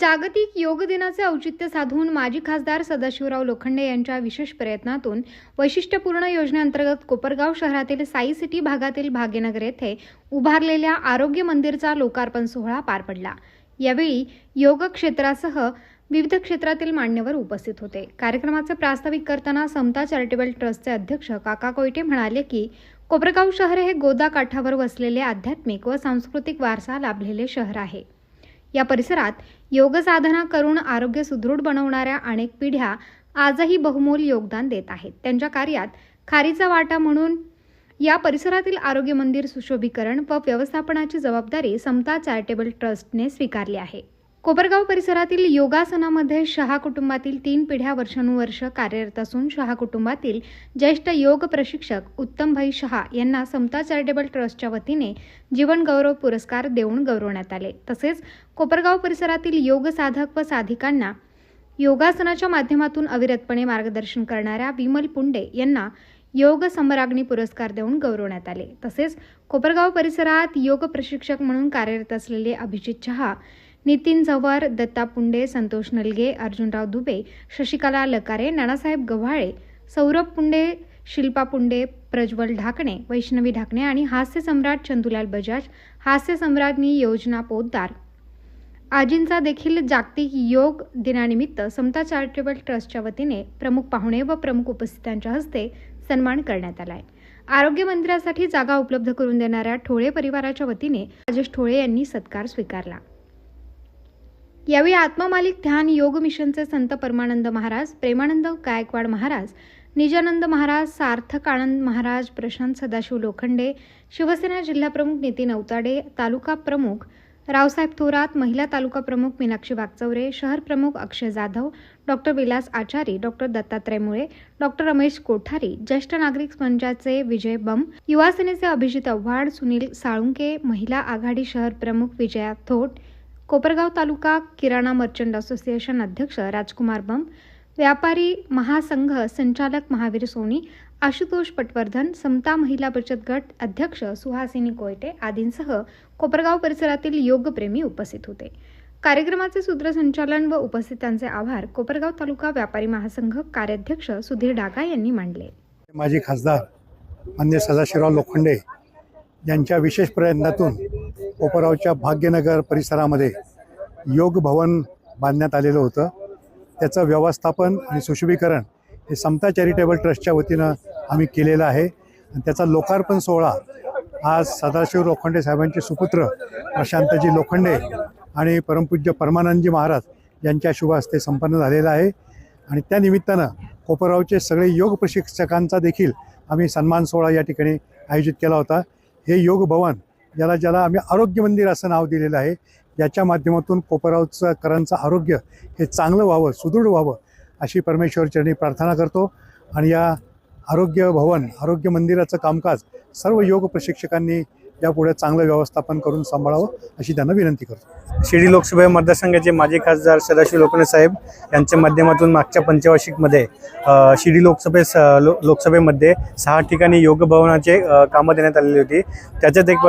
जागतिक योग दिनाचे औचित्य साधून माजी खासदार सदाशिवराव लोखंडे यांच्या विशेष प्रयत्नातून वैशिष्ट्यपूर्ण योजनेअंतर्गत कोपरगाव शहरातील साई सिटी भागातील भाग्यनगर येथे उभारलेल्या आरोग्य मंदिरचा लोकार्पण सोहळा पार पडला. यावेळी योग क्षेत्रासह विविध क्षेत्रातील मान्यवर उपस्थित होते. कार्यक्रमाचे प्रास्ताविक करताना समता चॅरिटेबल ट्रस्टचे अध्यक्ष काका कोयटे म्हणाले की कोपरगाव शहर हे गोदा काठावर वसलेले आध्यात्मिक व सांस्कृतिक वारसा लाभलेले शहर आहे. या परिसरात योगसाधना करून आरोग्य सुदृढ बनवणाऱ्या अनेक पिढ्या आजही बहुमोल योगदान देत आहेत. त्यांच्या कार्यात खारीचा वाटा म्हणून या परिसरातील आरोग्य मंदिर सुशोभीकरण व व्यवस्थापनाची जबाबदारी समता चॅरिटेबल ट्रस्टने स्वीकारली आहे. कोपरगाव परिसरातील योगासनामध्ये शहा कुटुंबातील तीन पिढ्या वर्षानुवर्ष कार्यरत असून शहा कुटुंबातील ज्येष्ठ योग प्रशिक्षक उत्तमभाई शहा यांना समता चॅरिटेबल ट्रस्टच्या वतीने जीवन गौरव पुरस्कार देऊन गौरवण्यात आले. तसेच कोपरगाव परिसरातील योग साधक व साधिकांना योगासनाच्या माध्यमातून अविरतपणे मार्गदर्शन करणाऱ्या विमल पुंडे यांना योग समराग्नी पुरस्कार देऊन गौरवण्यात आले. तसेच कोपरगाव परिसरात योग प्रशिक्षक म्हणून कार्यरत असलेले अभिजित शहा नितीन जव्हार दत्ता पुंडे संतोष नलगे अर्जुनराव दुबे शशिकला लकारे नानासाहेब गव्हाळे सौरभ पुंडे शिल्पा पुंडे प्रज्वल ढाकणे वैष्णवी ढाकणे आणि हास्य सम्राट चंदुलाल बजाज हास्य सम्राज्ञी योजना पोद्दार आजींचा देखील जागतिक योग दिनानिमित्त समता चॅरिटेबल ट्रस्टच्या वतीने प्रमुख पाहुणे व प्रमुख उपस्थितांच्या हस्ते सन्मान करण्यात आला आहे आरोग्य मंदिरासाठी जागा उपलब्ध करून देणाऱ्या ठोळे परिवाराच्या वतीने राजेश ठोळे यांनी सत्कार स्वीकारला. यावेळी आत्ममालिक ध्यान योग मिशनचे संत परमानंद महाराज प्रेमानंद गायकवाड महाराज निजानंद महाराज सार्थक आनंद महाराज प्रशांत सदाशिव लोखंडे शिवसेना जिल्हाप्रमुख नितीन अवताडे तालुका प्रमुख रावसाहेब थोरात महिला तालुका प्रमुख मीनाक्षी वागचौरे शहर प्रमुख अक्षय जाधव डॉक्टर विलास आचारी डॉक्टर दत्तात्रय मुळे डॉक्टर रमेश कोठारी ज्येष्ठ नागरिक मंचाचे विजय बम युवा सेनेचे अभिजित आव्हाड सुनील साळुंके महिला आघाडी शहर प्रमुख विजया थोट कोपरगाव तालुका किराणा मर्चंट असोसिएशन अध्यक्ष राजकुमार बम व्यापारी महासंघ संचालक महावीर सोनी आशुतोष पटवर्धन समता महिला बचत गट अध्यक्ष सुहासिनी कोयटे आदींसह कोपरगाव परिसरातील योगप्रेमी उपस्थित होते. कार्यक्रमाचे सूत्रसंचालन व उपस्थितांचे आभार कोपरगाव तालुका व्यापारी महासंघ कार्याध्यक्ष सुधीर डागा यांनी मांडले. माजी खासदार मान्य सदाशिवराव लोखंडे यांच्या विशेष प्रयत्नातून कोपरावच्या भाग्यनगर परिसरामध्ये योग भवन बांधण्यात आलेलं होतं. त्याचं व्यवस्थापन आणि सुशोभीकरण हे समता चॅरिटेबल ट्रस्टच्या वतीनं आम्ही केलेलं आहे. आणि त्याचा लोकार्पण सोहळा आज सदाशिव लोखंडे साहेबांचे सुपुत्र प्रशांतजी लोखंडे आणि परमपूज्य परमानंदजी महाराज यांच्या शुभ हस्ते संपन्न झालेला आहे. आणि त्या निमित्तानं कोपरावचे सगळे योग प्रशिक्षकांचा देखील आम्ही सन्मान सोहळा या ठिकाणी आयोजित केला होता. हे योग भवन ज्याला ज्याला आम्ही आरोग्य मंदिर असं नाव दिलेलं आहे याच्या माध्यमातून कोपरावचं करांचं आरोग्य हे चांगलं व्हावं सुदृढ व्हावं अशी परमेश्वरचरणी प्रार्थना करतो. आणि या आरोग्य भवन आरोग्य मंदिराचं कामकाज सर्व योग प्रशिक्षकांनी यापुढे चांगलं व्यवस्थापन करून सांभाळावं अशी त्यांना विनंती करतो. शिर्डी लोकसभा मतदारसंघाचे माजी खासदार सदाशिव लोखंडे साहेब यांच्या माध्यमातून मागच्या पंचवार्षिकमध्ये शिर्डी लोकसभे स- लो लोकसभेमध्ये सहा ठिकाणी योग भवनाचे कामं देण्यात आलेली होती. त्याच्यात एक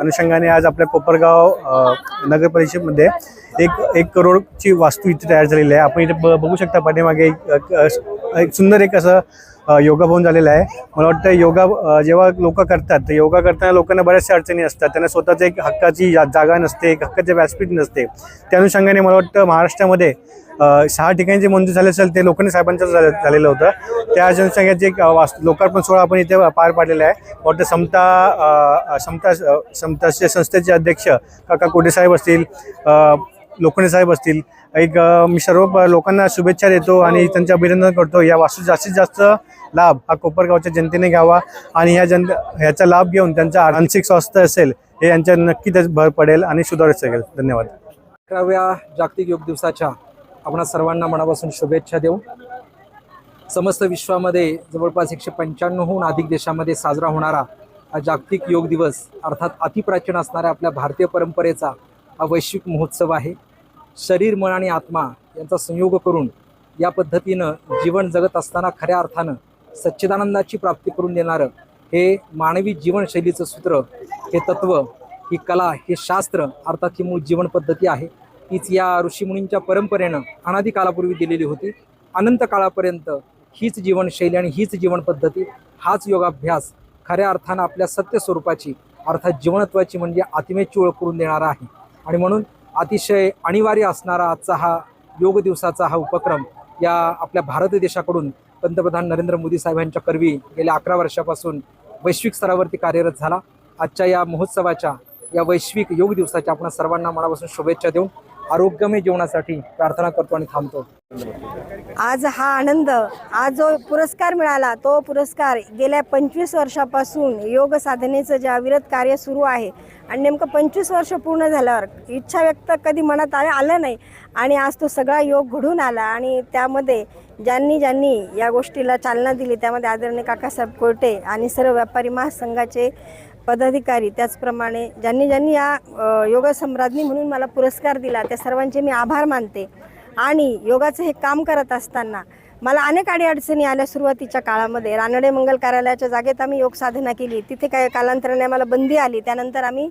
अनुषंगाने आज आपल्या कोपरगाव नगर परिषदमध्ये एक एक करोडची वास्तू इथे तयार झालेली आहे. आपण इथे ब- बघू शकता पाठीमागे एक एक सुंदर एक असं योगा भवन झालेलं आहे. मला वाटतं योगा जेव्हा लोक करतात तर योगा करताना लोकांना बऱ्याचशा अडचणी असतात. त्यांना स्वतःचं एक हक्काची जागा नसते एक हक्काचे व्यासपीठ नसते. त्या अनुषंगाने मला वाटतं महाराष्ट्रामध्ये सहा ठिकाणी जे मंजूर झाले असेल ते लोकांनी साहेबांचं झालेलं होतं. त्या अनुषंगाचे एक लोकार्पण सोहळा आपण इथे पार पाडलेला आहे. वाटतं समता समता समताचे संस्थेचे अध्यक्ष काका कोटे साहेब असतील लोखंडे साहेब असतील. एक मी सर्व लोकांना शुभेच्छा देतो आणि त्यांचे अभिनंदन करतो. या वास्तू जास्तीत जास्त लाभ हा कोपरगावच्या जनतेने घ्यावा आणि ह्या जन ह्याचा लाभ घेऊन त्यांचा मानसिक स्वास्थ्य असेल हे यांच्या नक्की भर पडेल आणि सुधारू शकेल धन्यवाद. अकराव्या जागतिक योग दिवसाच्या आपण सर्वांना मनापासून शुभेच्छा देऊ. समस्त विश्वामध्ये जवळपास एकशे पंच्याण्णवहून अधिक देशामध्ये साजरा होणारा हा जागतिक योग दिवस अर्थात अतिप्राचीन असणाऱ्या आपल्या भारतीय परंपरेचा हा वैश्विक महोत्सव आहे. शरीर मन आणि आत्मा यांचा संयोग करून या पद्धतीनं जीवन जगत असताना खऱ्या अर्थानं सच्चिदानंदाची प्राप्ती करून देणारं हे मानवी जीवनशैलीचं सूत्र हे तत्व ही कला हे शास्त्र अर्थात ही मूळ जीवन पद्धती आहे. तीच या ऋषीमुनींच्या परंपरेनं अनादी कालापूर्वी दिलेली होती. अनंत काळापर्यंत हीच जीवनशैली आणि हीच जीवन पद्धती हाच योगाभ्यास खऱ्या अर्थानं आपल्या सत्य स्वरूपाची अर्थात जीवनत्वाची म्हणजे आत्मेची ओळख करून देणारा आहे. आणि म्हणून अतिशय अनिवार्य असणारा आजचा हा योग दिवसाचा हा उपक्रम या आपल्या भारत देशाकडून पंतप्रधान नरेंद्र मोदी साहेबांच्या करवी गेल्या अकरा वर्षापासून वैश्विक स्तरावरती कार्यरत झाला. आजच्या या महोत्सवाच्या या वैश्विक योग दिवसाच्या आपण सर्वांना मनापासून शुभेच्छा देऊन आरोग्यमय जीवनासाठी प्रार्थना करतो आणि थांबतो. आज हा आनंद आज जो पुरस्कार मिळाला तो पुरस्कार गेल्या पंचवीस वर्षापासून योग साधनेचं जे अविरत कार्य सुरू आहे आणि नेमकं पंचवीस वर्ष पूर्ण झाल्यावर इच्छा व्यक्त कधी मनात आलं आलं नाही आणि आज तो सगळा योग घडून आला आणि त्यामध्ये ज्यांनी ज्यांनी या गोष्टीला चालना दिली त्यामध्ये आदरणीय काकासाहेब कोर्टे आणि सर्व व्यापारी महासंघाचे पदाधिकारी त्याचप्रमाणे ज्यांनी ज्यांनी या योगसम्राज्ञी योग सम्राज्ञी म्हणून मला पुरस्कार दिला त्या सर्वांचे मी आभार मानते. आणि योगाचं हे काम करत असताना मला अनेक अडीअडचणी आल्या सुरुवातीच्या काळामध्ये. रानडे मंगल कार्यालयाच्या जागेत आम्ही योग साधना केली. तिथे काय कालांतराने आम्हाला बंदी आली. त्यानंतर आम्ही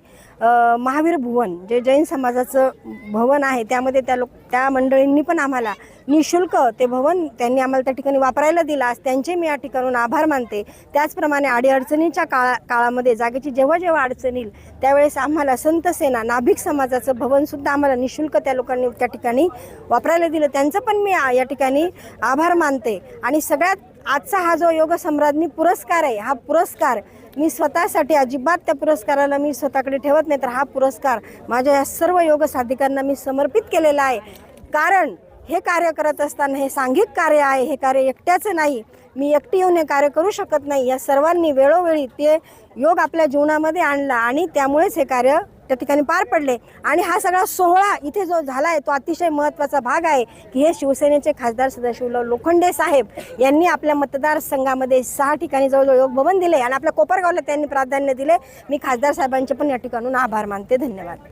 महावीर भुवन जे जैन समाजाचं भवन आहे त्यामध्ये त्या लोक त्या मंडळींनी पण आम्हाला निशुल्क ते भवन त्यांनी आम्हाला त्या ठिकाणी वापरायला दिलं. आज त्यांचे मी या ठिकाणून आभार मानते. त्याचप्रमाणे अडीअडचणीच्या काळा काळामध्ये जागेची जेव्हा जेव्हा अडचण येईल त्यावेळेस आम्हाला संतसेना नाभिक समाजाचं भवनसुद्धा आम्हाला निशुल्क त्या लोकांनी त्या ठिकाणी वापरायला दिलं. त्यांचं पण मी या ठिकाणी आभार मानते. आणि सगळ्यात आजचा हा जो योग सम्राज्ञी पुरस्कार आहे हा पुरस्कार मी स्वतःसाठी अजिबात त्या पुरस्काराला मी स्वतःकडे ठेवत नाही. तर हा पुरस्कार माझ्या या सर्व योग साधिकांना मी समर्पित केलेला आहे. कारण हे कार्य करत असताना हे सांघिक कार्य आहे हे कार्य एकट्याचं नाही. मी एकटी येऊन हे कार्य करू शकत नाही. या सर्वांनी वेळोवेळी ते योग आपल्या जीवनामध्ये आणला आणि त्यामुळेच हे कार्य त्या ठिकाणी पार पडले. आणि हा सगळा सोहळा इथे जो झाला आहे तो अतिशय महत्त्वाचा भाग आहे की हे शिवसेनेचे खासदार सदाशिवराव लोखंडे साहेब यांनी आपल्या मतदारसंघामध्ये सहा ठिकाणी जवळजवळ योग भवन दिले आणि आपल्या कोपरगावला त्यांनी प्राधान्य दिले. मी खासदार साहेबांचे पण या ठिकाणून आभार मानते. धन्यवाद.